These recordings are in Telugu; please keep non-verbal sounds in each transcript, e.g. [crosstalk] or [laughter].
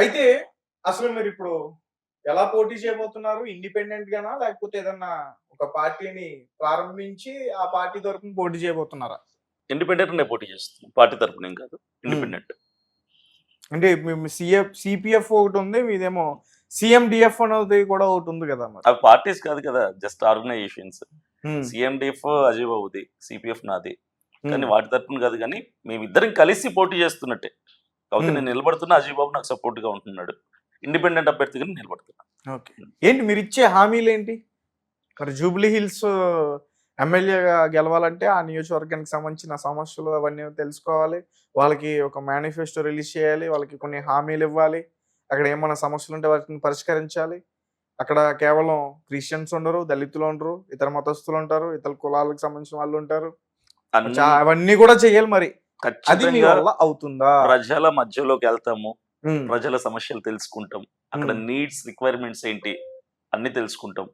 అయితే అసలు మీరు ఇప్పుడు ఎలా పోటీ చేయబోతున్నారు? ఇండిపెండెంట్ గానా లేకపోతే ఏదన్నా ఒక పార్టీని ప్రారంభించి ఆ పార్టీ తరఫున పోటీ చేయబోతున్నారా? ఇండిపెండెంట్ నేను పోటీ చేస్తున్నాను పార్టీ తరపున ఏం కాదు. ఇండిపెండెంట్. అంటే సిఎఫ్ సిపిఎఫ్ ఒకటి ఉంది. మీదేమో సిఎండిఎఫ్ అనేది కూడా ఒకటి ఉంది కదా అవి పార్టీస్ కాదు కదా. Just organisations. సిఎండిఎఫ్ అజయ్ బాబుది సిపిఎఫ్ నాది. కానీ వాటి తరపున కాదు కానీ మేమిద్దరం కలిసి పోటీ చేస్తున్నట్టే. కాబట్టి. నేను నిలబడుతున్నా అజయ్ బాబు నాకు సపోర్ట్గా ఉంటున్నాడు. ఇండిపెండెంట్ అభ్యర్థిగా నేను నిలబడుతున్నా. ఓకే. ఏంటి మీరు ఇచ్చే హామీలు ఏంటి మరి జూబ్లీ హిల్స్ ఎమ్మెల్యేగా గెలవాలంటే ఆ నియోజకవర్గానికి సంబంధించిన సమస్యలు అవన్నీ తెలుసుకోవాలి. వాళ్ళకి ఒక మేనిఫెస్టో రిలీజ్ చేయాలి. వాళ్ళకి కొన్ని హామీలు ఇవ్వాలి. అక్కడ ఏమైనా సమస్యలు ఉంటే వాటిని పరిష్కరించాలి. అక్కడ కేవలం క్రిస్టియన్స్ ఉండరు దళితులు ఉండరు ఇతర మతస్థులు ఉంటారు ఇతర కులాలకు సంబంధించిన వాళ్ళు ఉంటారు. అవన్నీ కూడా చేయాలి మరి. అది మీ ఖచ్చితంగా వల్ల అవుతుందా? ప్రజల మధ్యలోకి వెళ్తాము. ప్రజల సమస్యలు తెలుసుకుంటాం. అక్కడ. నీడ్స్ రిక్వైర్మెంట్స్ ఏంటి అన్ని తెలుసుకుంటాం.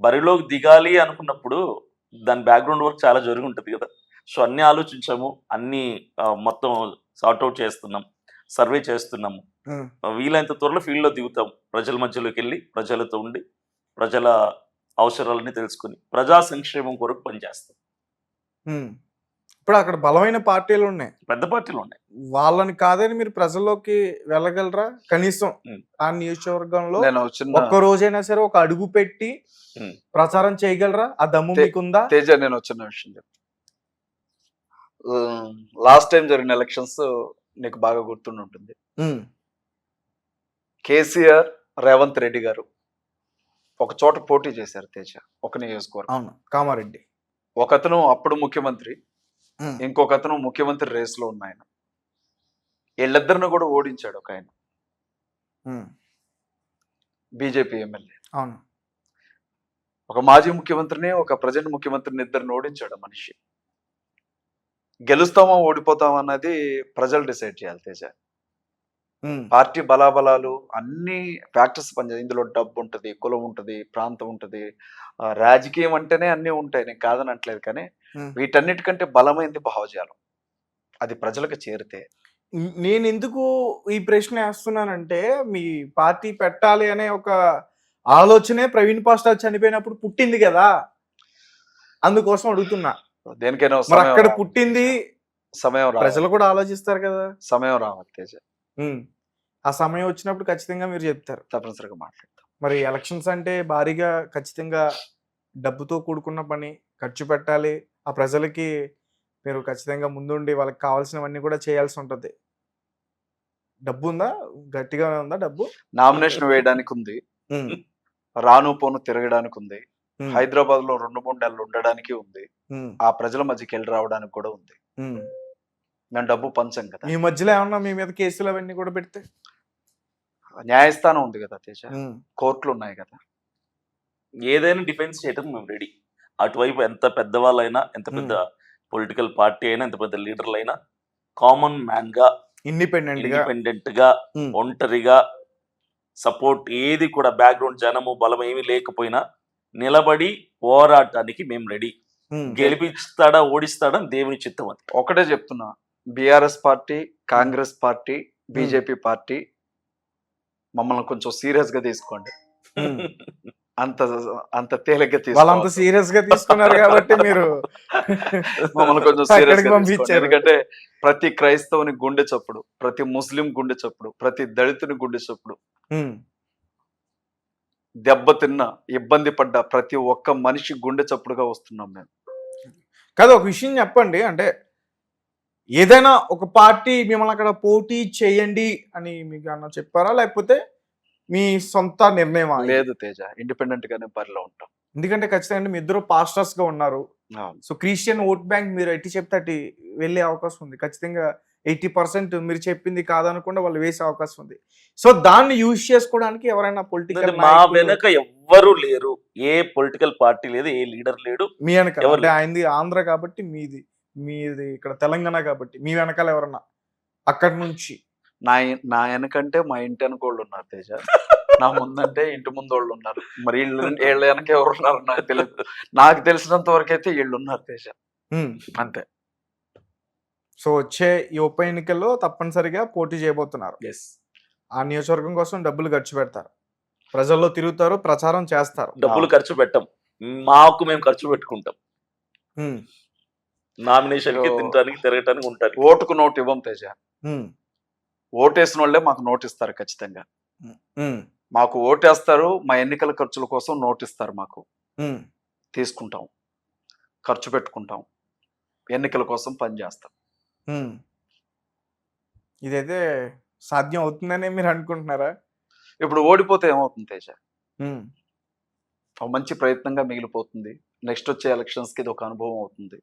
బరిలోకి దిగాలి అనుకున్నప్పుడు దాని బ్యాక్గ్రౌండ్ వర్క్ చాలా జరిగి ఉంటుంది కదా. సో అన్ని ఆలోచించాము. అన్ని మొత్తం సార్ట్అవుట్ చేస్తున్నాం. సర్వే చేస్తున్నాము. వీలైనంత త్వరలో ఫీల్డ్లో దిగుతాం. ప్రజల మధ్యలోకి వెళ్ళి ప్రజలతో ఉండి ప్రజల అవసరాలని తెలుసుకుని ప్రజా సంక్షేమం కొరకు పనిచేస్తాం. ఇప్పుడు అక్కడ బలమైన పార్టీలు ఉన్నాయి. పెద్ద పార్టీలు ఉన్నాయి. వాళ్ళని కాదని మీరు ప్రజల్లోకి వెళ్ళగలరా? కనీసం. ఆ నియోజకవర్గంలో ఒక్క రోజైనా సరే ఒక అడుగు పెట్టి. ప్రచారం చేయగలరా? ఆ దమ్ము మీకుందా? తేజ నేను వచ్చిన విషయం చెప్తాను లాస్ట్ టైం జరిగిన ఎలక్షన్స్ నీకు బాగా గుర్తుండి ఉంటుంది. కేసీఆర్ రేవంత్ రెడ్డి గారు ఒక చోట పోటీ చేశారు తేజ ఒక నియోజకవర్గం. అవును కామారెడ్డి. ఒకతను అప్పుడు ముఖ్యమంత్రి ఇంకొక అతను ముఖ్యమంత్రి రేస్లో ఉన్న ఆయన. వీళ్ళిద్దరిని కూడా ఓడించాడు ఒక ఆయన. BJP MLA. అవును. ఒక మాజీ ముఖ్యమంత్రిని ఒక ప్రజెంట్ ముఖ్యమంత్రిని ఇద్దరిని ఓడించాడు మనిషి. గెలుస్తామా ఓడిపోతామా అన్నది ప్రజలు డిసైడ్ చేయాలి తేజ. పార్టీ బలాబలాలు అన్ని ఫ్యాక్టర్స్ పనిచేస్తాయి. ఇందులో డబ్బు ఉంటుంది కులం ఉంటుంది ప్రాంతం ఉంటుంది. రాజకీయం అంటేనే అన్నీ ఉంటాయి. నేను కాదని అంటలేదు కానీ. వీటన్నిటికంటే బలమైంది భావజాలం. అది ప్రజలకు చేరితే. నేను ఎందుకు ఈ ప్రశ్న వేస్తున్నానంటే మీ పార్టీ పెట్టాలి అనే ఒక ఆలోచనే ప్రవీణ్ పాస్టర్ చనిపోయినప్పుడు పుట్టింది కదా? అందుకోసం అడుగుతున్నా. దేనికైనా అక్కడ. పుట్టింది? సమయం ప్రజలు కూడా ఆలోచిస్తారు కదా? సమయం రావాలి తేజ. ఆ సమయం వచ్చినప్పుడు ఖచ్చితంగా మీరు చెప్తారు. తప్పనిసరిగా మాట్లాడతాం. మరి ఎలక్షన్స్ అంటే భారీగా ఖచ్చితంగా డబ్బుతో కూడుకున్న పని ఖర్చు పెట్టాలి ఆ ప్రజలకి మీరు ఖచ్చితంగా ముందుండి వాళ్ళకి కావాల్సినవన్నీ కూడా చేయాల్సి ఉంటుంది. డబ్బు ఉందా గట్టిగా ఉందా డబ్బు? నామినేషన్ వేయడానికి ఉంది రాను పోను తిరగడానికి ఉంది హైదరాబాద్లో రెండు మూడు నెలలు ఉండడానికి ఉంది. ఆ ప్రజల మధ్యకి వెళ్ళి రావడానికి కూడా ఉంది. మేము డబ్బు పంచం కదా. మీ మధ్యలో ఏమన్నా మీ మీద కేసులు అవన్నీ కూడా పెడితే? న్యాయస్థానం ఉంది కదా తేజ. కోర్టులు ఉన్నాయి కదా. ఏదైనా డిఫెన్స్ చేయడం మేము రెడీ. అటువైపు ఎంత పెద్దవాళ్ళైనా ఎంత పెద్ద పొలిటికల్ పార్టీ అయినా ఎంత పెద్ద లీడర్లు అయినా కామన్ మ్యాన్గా ఇండిపెండెంట్గా ఇండిపెండెంట్గా ఉమ్, ఒంటరిగా సపోర్ట్ ఏది కూడా బ్యాక్గ్రౌండ్ జనము బలం ఏమీ లేకపోయినా నిలబడి పోరాటానికి మేము రెడీ. గెలిపిస్తాడా ఓడిస్తాడా దేవుని చిత్తం అది. ఒకటే చెప్తున్నా. BRS party Congress party BJP party మమ్మల్ని కొంచెం సీరియస్గా తీసుకోండి. [laughs] అంత అంత తేలిగ్గా వాళ్ళంత తీసుకోవద్దు. సీరియస్గా తీసుకున్నారు కాబట్టి మీరు మమ్మల్ని కొంచెం సీరియస్గా ఎందుకంటే ప్రతి క్రైస్తవుని గుండె చప్పుడు ప్రతి ముస్లిం గుండె చప్పుడు ప్రతి దళితుని గుండె చప్పుడు. దెబ్బతిన్న ఇబ్బంది పడ్డ ప్రతి ఒక్క మనిషి గుండె చప్పుడుగా వస్తున్నాం మేము. కాదు ఒక విషయం చెప్పండి. అంటే ఏదైనా ఒక పార్టీ మిమ్మల్ని అక్కడ పోటీ చేయండి అని మీకు అన్న చెప్పారా? లేకపోతే మీ సొంత నిర్ణయం లేదు తేజ ఇండిపెండెంట్ గానే బరిలో ఉంటాం. ఎందుకంటే ఖచ్చితంగా మీ ఇద్దరు పాస్టర్స్గా ఉన్నారు. సో క్రిస్టియన్ ఓట్ బ్యాంక్ మీరు ఎట్టి చెప్తే అటు వెళ్ళే అవకాశం ఉంది. ఖచ్చితంగా ఎయిటీ పర్సెంట్ మీరు చెప్పింది కాదనకుండా వాళ్ళు వేసే అవకాశం ఉంది. సో దాన్ని యూజ్ చేసుకోవడానికి ఎవరైనా పొలిటికల్ మా వెనక ఎవ్వరు లేరు. ఏ పొలిటికల్ పార్టీ లేదు ఏ లీడర్ లేడు మీ అంటే ఆయనది ఆంధ్ర కాబట్టి మీది మీది ఇక్కడ తెలంగాణ కాబట్టి మీ వెనకాల ఎవరన్నా అక్కడి నుంచి నా నా వెనకంటే మా ఇంటి వెనక వాళ్ళు ఉన్నారు తేజ. నా ముందంటే ఇంటి ముందు వాళ్ళు ఉన్నారు. మరి వీళ్ళు [laughs] వీళ్ళ వెనక ఎవరు ఉన్నారు నాకు తెలియదు నాకు తెలిసినంత వరకు అయితే వీళ్ళు ఉన్నారు తేజ. అంతే. సో వచ్చే ఈ ఉప ఎన్నికల్లో తప్పనిసరిగా పోటీ చేయబోతున్నారు. ఎస్ ఆ నియోజకవర్గం కోసం డబ్బులు ఖర్చు పెడతారు. ప్రజల్లో తిరుగుతారు ప్రచారం చేస్తారు. డబ్బులు ఖర్చు పెట్టం. మాకు మేము ఖర్చు పెట్టుకుంటాం. నామినేషన్ తినడానికి తిరగటానికి ఉంటారు ఓటుకు నోటు ఇవ్వం తేజ. ఓటేసిన వాళ్ళే మాకు నోటు ఇస్తారు ఖచ్చితంగా మాకు ఓటేస్తారు మా ఎన్నికల ఖర్చుల కోసం నోటు ఇస్తారు మాకు. తీసుకుంటాం ఖర్చు పెట్టుకుంటాం ఎన్నికల కోసం పనిచేస్తాం. ఇదైతే సాధ్యం అవుతుందని మీరు అనుకుంటున్నారా? ఇప్పుడు ఓడిపోతే ఏమవుతుంది తేజ? మంచి ప్రయత్నంగా మిగిలిపోతుంది. నెక్స్ట్ వచ్చే ఎలక్షన్స్కి ఇది ఒక అనుభవం అవుతుంది.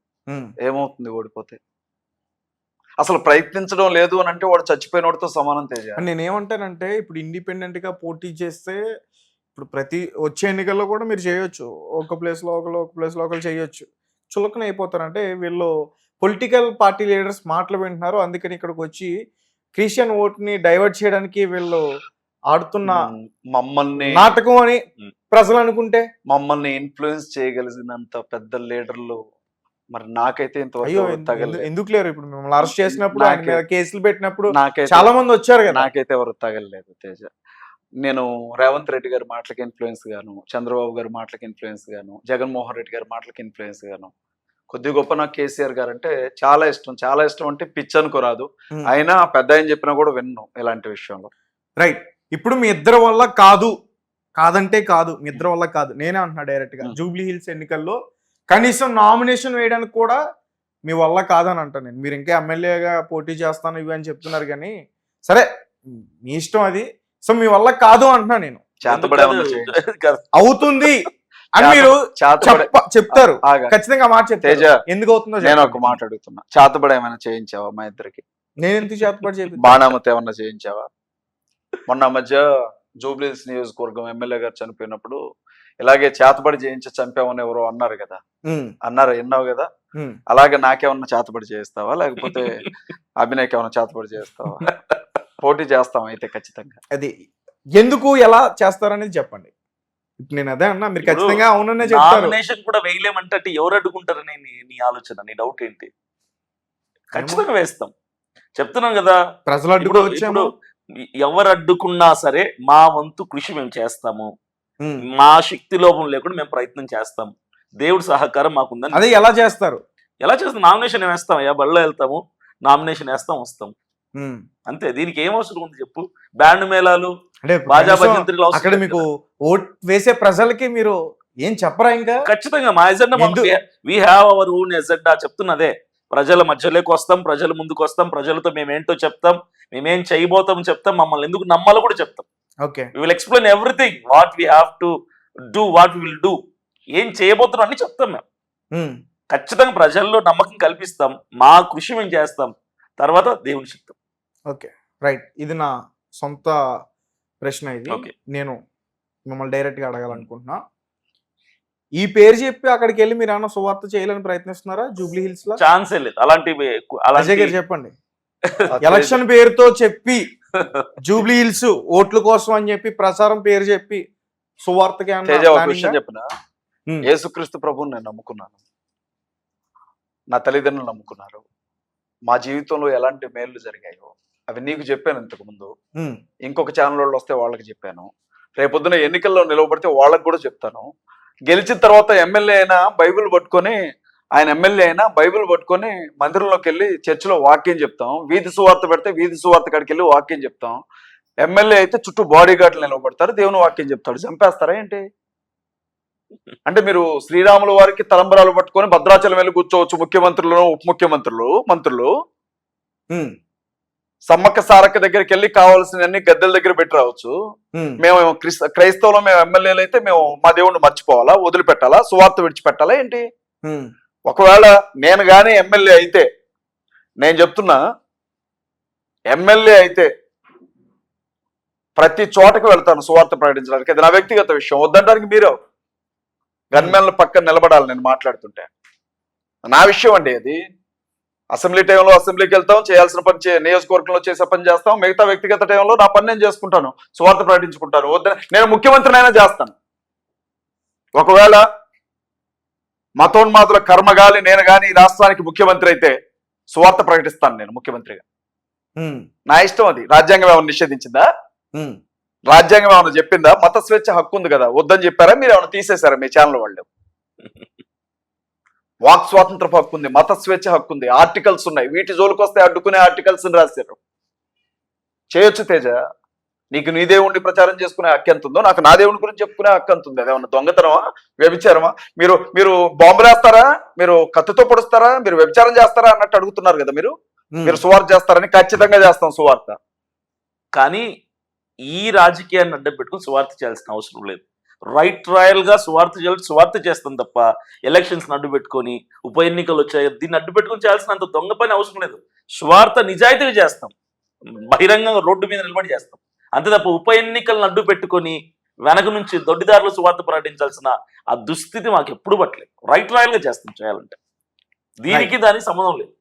ఏమవుతుంది ఓడిపోతే? అసలు ప్రయత్నించడం లేదు అని అంటే వాడు చచ్చిపోయినోడితో సమానం తేజ. నేనేమంటానంటే ఇప్పుడు ఇండిపెండెంట్గా పోటీ చేస్తే ఇప్పుడు ప్రతి వచ్చే ఎన్నికల్లో కూడా మీరు చేయొచ్చు. ఒక ప్లేస్లో ఒకరు ఒక ప్లేస్లో ఒకరు చేయొచ్చు. చులకన అయిపోతారంటే వీళ్ళు పొలిటికల్ పార్టీ లీడర్స్ మాటలు వింటున్నారు. అందుకని ఇక్కడికి వచ్చి క్రిస్టియన్ ఓట్ని డైవర్ట్ చేయడానికి వీళ్ళు ఆడుతున్న మమ్మల్ని నాటకం అని. ప్రజలు అనుకుంటే? మమ్మల్ని ఇన్ఫ్లుయెన్స్ చేయగలిగినంత పెద్ద లీడర్లు మరి నాకైతే ఇంతవరకు తగలేదు ఎందుకు లేరు? ఇప్పుడు మిమ్మల్ని అరెస్ట్ చేసినప్పుడు ఆయన నాకే- మీద కేసులు పెట్టినప్పుడు చాలా మంది వచ్చారు కదా. నాకైతే ఎవరు తగలలేదు తేజ. నేను రేవంత్ రెడ్డి గారి మాటలకి ఇన్ఫ్లుయెన్స్ గాను చంద్రబాబు గారి మాటలకి ఇన్ఫ్లుయెన్స్ గాను జగన్మోహన్ రెడ్డి గారి మాటలకి ఇన్ఫ్లుయెన్స్ గాను. కొద్ది గొప్ప నాకు కేసీఆర్ గారు అంటే చాలా ఇష్టం. చాలా ఇష్టం అంటే పిచ్ అనుకోరాదు. అయినా పెద్ద ఆయన చెప్పినా కూడా విన్ను ఇలాంటి విషయంలో. రైట్. ఇప్పుడు మీ ఇద్దరి వల్ల కాదు. కాదంటే కాదు. మీ ఇద్దరి వల్ల కాదు. నేనే అంటున్నా డైరెక్ట్గా. జూబ్లీ హిల్స్ ఎన్నికల్లో కనీసం నామినేషన్ వేయడానికి కూడా మీ వల్ల కాదని అంటా నేను. మీరు ఇంకా ఎమ్మెల్యేగా పోటీ చేస్తాను ఇవి అని చెప్తున్నారు కానీ సరే మీ ఇష్టం అది. సో మీ వల్ల కాదు అంటున్నా నేను. చేతబడి. అవుతుంది. అని మీరు చేతబడి చెప్తారు. ఖచ్చితంగా మాట చెప్తారు. తేజ ఎందుకు అవుతుందో నేను ఒక. మాట అడుగుతున్నా. చేతబడి ఏమైనా చేయించావా మా ఇద్దరికి? నేను ఎందుకు చేతపడి చెప్పి బాణామతి ఏమన్నా చేయించావా? మొన్న మధ్య జూబ్లీస్ నియోజకవర్గం ఎమ్మెల్యే గారు చనిపోయినప్పుడు ఇలాగే చేతబడి చేయించి చంపామని ఎవరో అన్నారు కదా. అన్నారు విన్నావు కదా? అలాగే నాకేమన్నా చేతబడి చేస్తావా లేకపోతే [laughs] అభినయ్కి ఏమన్నా చేతబడి చేస్తావా పోటీ చేస్తాం అయితే ఖచ్చితంగా. అది ఎందుకు ఎలా చేస్తారనేది చెప్పండి. నేను అదే అన్నా మీరు ఖచ్చితంగా అవుననే చెప్తారు. కూడా వేయలేమంటే ఎవరు అడ్డుకుంటారని నీ ఆలోచన నీ డౌట్ ఏంటి? ఖచ్చితంగా వేస్తాం. చెప్తున్నాం కదా. ప్రజలు ఇప్పుడు ఎవరు అడ్డుకున్నా సరే మా వంతు కృషి మేము చేస్తాము. మా శక్తి లోపం లేకుండా మేము ప్రయత్నం చేస్తాం. దేవుడి సహకారం మాకుందని అదే ఎలా చేస్తారు? ఎలా చేస్తాం? నామినేషన్ వేస్తాం. అయ్యా బళ్ళో వెళ్తాము. నామినేషన్ వేస్తాం వస్తాం. అంతే. దీనికి ఏం అవసరం ఉంది చెప్పు? బ్యాండ్ మేళాలు అక్కడ మీకు. ఓట్ వేసే ప్రజలకి మీరు ఏం చెప్పరా ఇంకా? ఖచ్చితంగా మా agenda we have our own agenda చెప్తున్నదే ప్రజల మధ్యలోకి వస్తాం ప్రజల ముందుకు వస్తాం ప్రజలతో మేమేంటో చెప్తాం మేమేం చేయబోతాం చెప్తాం మమ్మల్ని ఎందుకు నమ్మాలో కూడా చెప్తాం. Okay. Will explain everything what we have to do what will do ఏం చేయబోతున్నాం అని చెప్తాం మేము. ఖచ్చితంగా ప్రజల్లో నమ్మకం కల్పిస్తాం మా కృషి మేము చేస్తాం. తర్వాత దేవుని చెప్తాం ఓకే. రైట్. ఇది నా సొంత ప్రశ్న ఇది. ఓకే. నేను మిమ్మల్ని డైరెక్ట్గా అడగాలనుకుంటున్నా. ఈ పేరు చెప్పి అక్కడికి వెళ్ళి మీరు ఏమన్నా సువార్త చేయాలని ప్రయత్నిస్తున్నారా? జూబ్లీ హిల్స్లో ఛాన్సే లేదు. అలాంటి గారు చెప్పండి. ఎలక్షన్ పేరుతో చెప్పి జూబ్లీ హిల్స్ ఓట్ల కోసం అని చెప్పి ప్రచారం పేరు చెప్పి సువార్తకి? చెప్పిన. యేసుక్రీస్తు ప్రభుని నేను నమ్ముకున్నాను. నా తల్లిదండ్రులు నమ్ముకున్నారు. మా జీవితంలో ఎలాంటి మేళ్ళు జరిగాయో అవి నీకు చెప్పాను ఇంతకు ముందు. ఇంకొక ఛానల్ వాళ్ళు వస్తే వాళ్ళకి చెప్పాను. రేపొద్దున ఎన్నికల్లో నిలవబడితే వాళ్ళకి కూడా చెప్తాను. గెలిచిన తర్వాత ఎమ్మెల్యే అయినా బైబిల్ పట్టుకొని ఆయన ఎమ్మెల్యే అయినా బైబిల్ పట్టుకొని మందిరంలోకి వెళ్ళి చర్చిలో వాక్యం చెప్తాం. వీధి సువార్త పెడితే వీధి సువార్త కాడికి వెళ్ళి వాక్యం చెప్తాం. ఎమ్మెల్యే అయితే చుట్టూ బాడీ గార్డులు నిలబడతారు. దేవుని వాక్యం చెప్తాడు. చంపేస్తారా ఏంటి? అంటే మీరు శ్రీరాముల వారికి తలంబరాలు పట్టుకొని భద్రాచలం వెళ్ళి కూర్చోవచ్చు ముఖ్యమంత్రులు ఉప ముఖ్యమంత్రులు మంత్రులు. సమ్మక్క సారక్క దగ్గరికి వెళ్ళి కావాల్సినవన్నీ గద్దెల దగ్గర పెట్టి రావచ్చు. మేము క్రిస్ క్రైస్తవులు మేము ఎమ్మెల్యేలు అయితే మేము మా దేవుణ్ణి మర్చిపోవాలా? వదిలిపెట్టాలా? సువార్త విడిచిపెట్టాలా? ఏంటి. ఒకవేళ నేను కానీ ఎమ్మెల్యే అయితే నేను చెప్తున్నా ఎమ్మెల్యే అయితే ప్రతి చోటకి వెళ్తాను సువార్త ప్రకటించడానికి. అది నా వ్యక్తిగత విషయం. వద్దంటానికి మీరే గన్మెన్ల పక్కన నిలబడాలి నేను మాట్లాడుతుంటే. నా విషయం అండి అది. అసెంబ్లీ టైంలో అసెంబ్లీకి వెళ్తాం చేయాల్సిన పని చే నియోజకవర్గంలో చేసే పని చేస్తాం మిగతా వ్యక్తిగత టైంలో నా పని నేను చేసుకుంటాను స్వార్థ ప్రకటించుకుంటాను. వద్ద నేను ముఖ్యమంత్రినైనా చేస్తాను. ఒకవేళ మతోన్మాదుల కర్మగాలి నేను గాని ఈ రాష్ట్రానికి ముఖ్యమంత్రి అయితే స్వార్థ ప్రకటిస్తాను నేను ముఖ్యమంత్రిగా. నా ఇష్టం అది. రాజ్యాంగం ఏమైనా నిషేధించిందా. రాజ్యాంగం ఏమైనా చెప్పిందా? మత స్వేచ్ఛ హక్కు ఉంది కదా. వద్దని చెప్పారా? మీరు ఏమైనా తీసేశారా మీ ఛానల్ వాళ్ళు? వాక్ స్వాతంత్ర హక్కు ఉంది. మత స్వేచ్ఛ హక్కు ఉంది. ఆర్టికల్స్ ఉన్నాయి. వీటి జోలికి వస్తే అడ్డుకునే ఆర్టికల్స్ రాశారు. చేయొచ్చు తేజ. నీకు నీ దేవుణ్ణి ప్రచారం చేసుకునే హక్కు ఎంత ఉందో నాకు నా దేవుని గురించి చెప్పుకునే హక్కు ఎంత ఉంది అదేమన్నా దొంగతనమా? వ్యభిచారమా? మీరు మీరు బాంబులేస్తారా మీరు కత్తితో పొడుస్తారా? మీరు వ్యభిచారం చేస్తారా అన్నట్టు అడుగుతున్నారు కదా మీరు. మీరు సువార్త చేస్తారని ఖచ్చితంగా చేస్తాం సువార్త. కానీ ఈ రాజకీయాన్ని అడ్డం పెట్టుకుని సువార్త చేయాల్సిన అవసరం లేదు. రైట్ రాయల్గా సువార్త చేయాలి సువార్త చేస్తాం తప్ప ఎలక్షన్స్ అడ్డు పెట్టుకొని ఉప ఎన్నికలు వచ్చాయి దీన్ని అడ్డు పెట్టుకుని చేయాల్సినంత దొంగ పని అవసరం లేదు. సువార్త నిజాయితీగా చేస్తాం. బహిరంగంగా రోడ్డు మీద నిలబడి చేస్తాం. అంతే తప్ప ఉప ఎన్నికలను అడ్డు పెట్టుకొని వెనక నుంచి దొడ్డిదారులు సువార్త ప్రకటించాల్సిన ఆ దుస్థితి మాకు ఎప్పుడు పట్టలేదు. రైట్ రాయల్గా చేస్తాం చేయాలంటే. దీనికి దానికి సంబంధం లేదు.